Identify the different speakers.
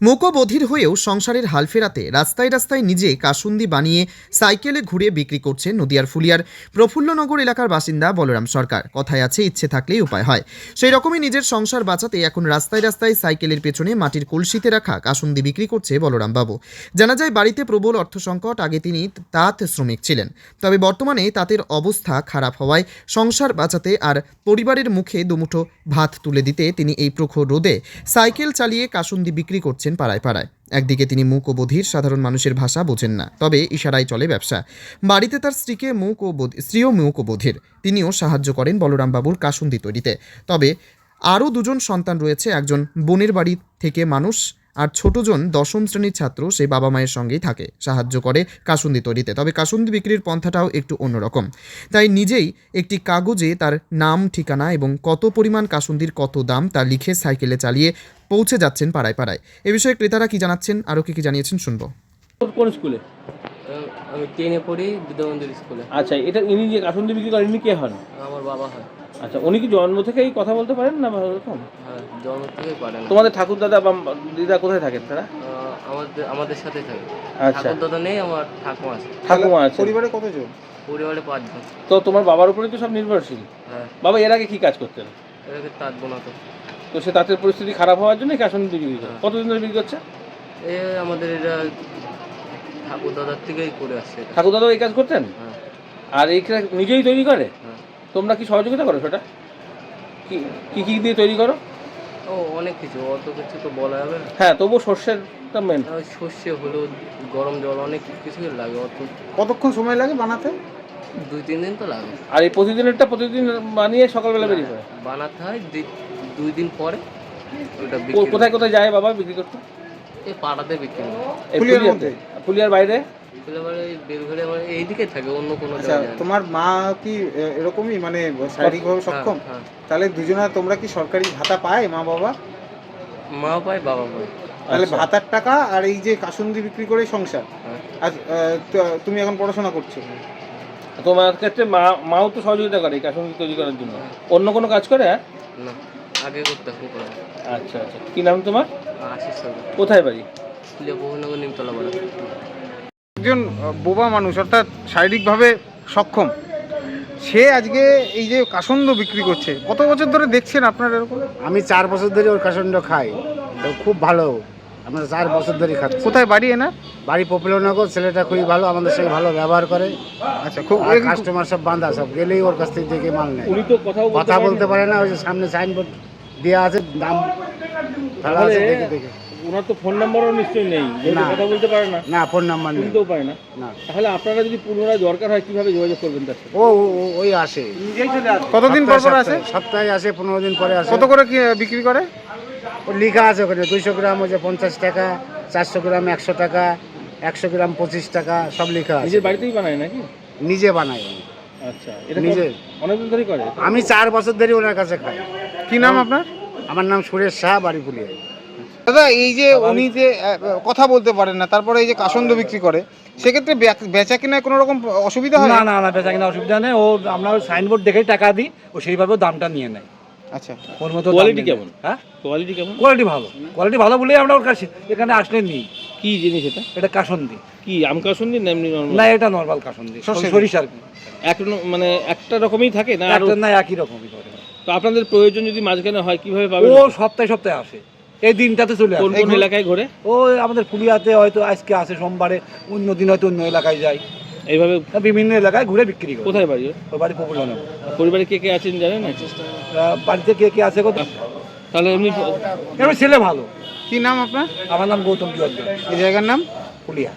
Speaker 1: মূকবধির হয়েও সংসারের হাল ফেরাতে রাস্তায় রাস্তায় নিজে কাসুন্দি বানিয়ে সাইকেলে ঘুরে বিক্রি করছে নদিয়ার ফুলিয়ার প্রফুল্লনগর এলাকার বাসিন্দা বলরাম সরকার। কথায় আছে, ইচ্ছে থাকলেই উপায় হয়। সেই রকমই নিজের সংসার বাঁচাতে এখন রাস্তায় রাস্তায় সাইকেলের পেছনে মাটির কলসিতে রাখা কাসুন্দি বিক্রি করছে বলরাম বাবু। জানা যায়, বাড়িতে প্রবল অর্থ সংকট, আগে তিনি তাঁত শ্রমিক ছিলেন। তবে বর্তমানে তাঁতের অবস্থা খারাপ হওয়ায় সংসার বাঁচাতে আর পরিবারের মুখে দুমুঠো ভাত তুলে দিতে তিনি এই প্রখর রোদে সাইকেল চালিয়ে কাসুন্দি বিক্রি করছেন পাড়ায় পাড়ায়। একদিকে তিনি মুক ও বধির, সাধারণ মানুষের ভাষা বোঝেন না, তবে ইশারায় চলে ব্যবসা। বাড়িতে তার স্ত্রীকে মুখ ও স্ত্রীও মুখ ও বধির। তিনিও সাহায্য করেন বলরামবাবুর কাসুন্দি তৈরিতে। তবে আরও দুজন সন্তান রয়েছে, একজন বোনের বাড়ি থেকে মানুষ আর ছোটজন দশম শ্রেণির ছাত্র, সে বাবা মায়ের সঙ্গেই থাকে। সাহায্য করে কাসুন্দি তৈরিতে। তবে কাসুন্দি বিক্রির পন্থাটাও একটু অন্যরকম। তাই নিজেই একটি কাগজে তার নাম, ঠিকানা এবং কত পরিমাণ কাসুন্দির কত দাম তা লিখে সাইকেলে চালিয়ে পৌঁছে যাচ্ছেন পাড়ায় পাড়ায়। এ বিষয়ে ক্রেতারা কি জানাচ্ছেন, আরও কি কি জানিয়েছেন শুনব।
Speaker 2: কোন স্কুলে?
Speaker 3: আমি টেনে পড়ি বিদ্যামন্দির স্কুলে।
Speaker 2: আচ্ছা এটা ইনি যে কাসুন্দি বিক্রি করেন ইনি কে হন?
Speaker 3: আমার বাবা হয়।
Speaker 2: আচ্ছা উনি কি জন্ম থেকেই কথা বলতে পারেন না বা ওরকম
Speaker 3: হ্যাঁ জন্ম থেকেই পারে না
Speaker 2: তোমাদের ঠাকুর দাদা বা দিদা কোথায় থাকেন তারা?
Speaker 3: আমাদের আমাদের সাথে থাকে।
Speaker 2: আচ্ছা।
Speaker 3: ঠাকুর দাদা নেই আমার ঠাকুমা আছে।
Speaker 2: ঠাকুমা আছে।
Speaker 4: পরিবারে কতজন?
Speaker 3: পরিবারে পাঁচজন।
Speaker 2: তো তোমার বাবার উপরে তো সব নির্ভরশীল।
Speaker 3: হ্যাঁ।
Speaker 2: বাবা এর আগে কি কাজ করতেন?
Speaker 3: এটাকে তাঁত বোনাতো
Speaker 2: তো সে তাঁতের পরিস্থিতি খারাপ হওয়ার জন্য কাসুন্দি বিক্রি করে
Speaker 3: হ্যাঁ।
Speaker 2: কতদিন ধরে বিক্রি করছে?
Speaker 3: এ আমাদের এটা ঠাকুর দাদার থেকেই করে আসছে এটা।
Speaker 2: ঠাকুর দাদা এই কাজ করতেন?
Speaker 3: হ্যাঁ।
Speaker 2: আর এই কাজ নিজেই তৈরি করে?
Speaker 3: হ্যাঁ।
Speaker 2: তোমরা কি সহযোগিতা করো সেটা? কি কি কি দিয়ে তৈরি করো?
Speaker 3: ও অনেক কিছু। অত কিছু তো বলা যাবে না।
Speaker 2: হ্যাঁ তবুও সর্ষেরটা মেন
Speaker 3: আর ওই সর্ষে হলুদ গরম জল অনেক কিছুই লাগে। অত
Speaker 4: কতক্ষণ সময় লাগে বানাতে?
Speaker 3: দুই তিন দিন তো লাগে।
Speaker 2: আর এই প্রতিদিনেরটা প্রতিদিন বানিয়ে সকালবেলা বেরিয়ে পড়ে
Speaker 3: বানাতে হয় দুই- দুই দিন পরে। ওটা
Speaker 2: কো- কোথায় কোথায় যায় বাবা বিক্রি করতে?
Speaker 3: এই পাড়াতে বিক্রি হয়?
Speaker 4: মধ্যে?
Speaker 2: ফুলিয়ার বাইরে
Speaker 3: এবারে বেরঘরে আমার এইদিকে থাকে অন্য কোনো
Speaker 4: আচ্ছা। তোমার মা কি এরকমই মানে শারীরিকভাবে সক্ষম
Speaker 3: হ্যাঁ, হ্যাঁ।
Speaker 4: তাহলে দুজনা তোমরা কি সরকারি ভাতা পায় মা বাবা
Speaker 3: মা পায় বাবা পায়
Speaker 4: তাহলে
Speaker 2: আচ্ছা।
Speaker 4: ভাতার টাকা আর এই যে কাসুন্দি বিক্রি করে সংসার
Speaker 3: হ্যাঁ।
Speaker 4: আর তুমি এখন পড়াশোনা করছ
Speaker 2: তোমার ক্ষেত্রে মা মাও তো সহযোগিতা করে কাসুন্দি তৈরি করার জন্য অন্য কোনো কাজ করে হ্যাঁ?
Speaker 3: না আগে করতে।
Speaker 2: আচ্ছা আচ্ছা। কি নাম তোমার?
Speaker 3: আশিস
Speaker 2: কোথায় বাড়ি?
Speaker 3: বহুনগর নিমতলা
Speaker 4: একজন বোবা মানুষ অর্থাৎ শারীরিকভাবে সক্ষম সে আজকে এই যে কাসন্দ বিক্রি করছে কত বছর ধরে দেখছেন আপনার এরকম?
Speaker 5: আমি চার বছর ধরে ওর কাসন্ড খাই তো খুব ভালো। আমরা চার বছর ধরে খাচ্ছি।
Speaker 4: কোথায় বাড়ি না
Speaker 5: বাড়ি পপুলারনগর ছেলেটা খুবই ভালো আমাদের সঙ্গে ভালো ব্যবহার করে।
Speaker 4: আচ্ছা খুব
Speaker 5: কাস্টমার সব বান্ধা সব গেলেই ওর কাছ থেকে মাল নেয়। কথা বলতে পারে না ওই যে সামনে সাইনবোর্ড দেওয়া আছে দাম ফেলা আছে দেখে দেখে।
Speaker 2: ওনার তো ফোন নাম্বারও নিশ্চয়ই নেই।
Speaker 5: না।
Speaker 2: কথা বলতে পারে না।
Speaker 5: না ফোন নাম্বার নেই।
Speaker 2: শুনতেও পারে না।
Speaker 5: না।
Speaker 2: তাহলে আপনারা যদি পুনরায় দরকার হয় কীভাবে যোগাযোগ করবেন তার সাথে?
Speaker 5: ও ও- ও- ওই আসে।
Speaker 4: কতদিন পর পর
Speaker 5: সপ্তাহে-
Speaker 4: আসে?
Speaker 5: সপ্তাহে আসে পনেরো দিন পরে আসে।
Speaker 4: কত করে কি বিক্রি করে?
Speaker 5: ও লেখা আছে ওখানে দুইশো গ্রাম হচ্ছে পঞ্চাশ টাকা চারশো গ্রাম একশো টাকা একশো গ্রাম পঁচিশ টাকা সব লেখা আছে।
Speaker 2: নিজের বাড়িতেই বানায় নাকি?
Speaker 5: নিজে বানায়।
Speaker 2: আচ্ছা এটা
Speaker 5: নিজে।
Speaker 2: অনেকদিন ধরেই করে?
Speaker 5: আমি চার বছর ধরে ওনার কাছে খাই।
Speaker 4: কি নাম আপনার?
Speaker 5: আমার নাম সুরেশ শাহ বাড়ি পুলিয়া
Speaker 4: দাদা এই যে উনি যে কথা বলতে পারেন না তারপরে এই যে কাসন্দ বিক্রি করে সেক্ষেত্রে বেচা কিনা কোনো রকম অসুবিধা হয়
Speaker 6: না না? না বেচা কিনা অসুবিধা নেই। ও আমরা সাইনবোর্ড দেখেই টাকা দিই ও সেইভাবে দামটা নিয়ে নেয়।
Speaker 4: আচ্ছা।
Speaker 6: ওর মতো
Speaker 2: Quality কেমন?
Speaker 6: হ্যাঁ?
Speaker 2: কোয়ালিটি কেমন?
Speaker 6: কোয়ালিটি ভালো। কোয়ালিটি ভালো বলেই আমরা ওর কাছে এখানে আসলে নিই।
Speaker 2: কি জিনিস এটা?
Speaker 6: এটা কাসন্দি।
Speaker 2: কি আম কাসুন্দি না এমনি?
Speaker 6: না এটা নর্মাল কাসন্দি।
Speaker 4: সর্ষের।
Speaker 2: এক মানে একটা রকমই থাকে না
Speaker 6: আরও? না একই রকমই করে।
Speaker 2: তো আপনাদের প্রয়োজন যদি মাঝখানে হয় কীভাবে
Speaker 6: ও
Speaker 2: পাবেন
Speaker 6: সপ্তাহে সপ্তাহে আসে। এই দিনটাতে চলে আসে।
Speaker 2: কোন এলাকায় ঘোরে?
Speaker 6: ও আমাদের পুলিয়াতে হয়তো আজকে আসে সোমবারে অন্য দিন হয়তো অন্য এলাকায় যায়।
Speaker 2: এইভাবে
Speaker 6: বিভিন্ন এলাকায় ঘুরে বিক্রি করে।
Speaker 2: কোথায় বাড়ি? ওর?
Speaker 6: বাড়ি পপুলার
Speaker 2: পরিবারে কে কে আছেন জানেন? না
Speaker 6: বাড়িতে কে কে আছে কোথায়
Speaker 2: তাহলে এমনি
Speaker 6: এবার ছেলে ভালো।
Speaker 4: কি নাম আপনার?
Speaker 6: আমার নাম গৌতম কি
Speaker 4: এই জায়গার নাম?
Speaker 6: পুলিয়া।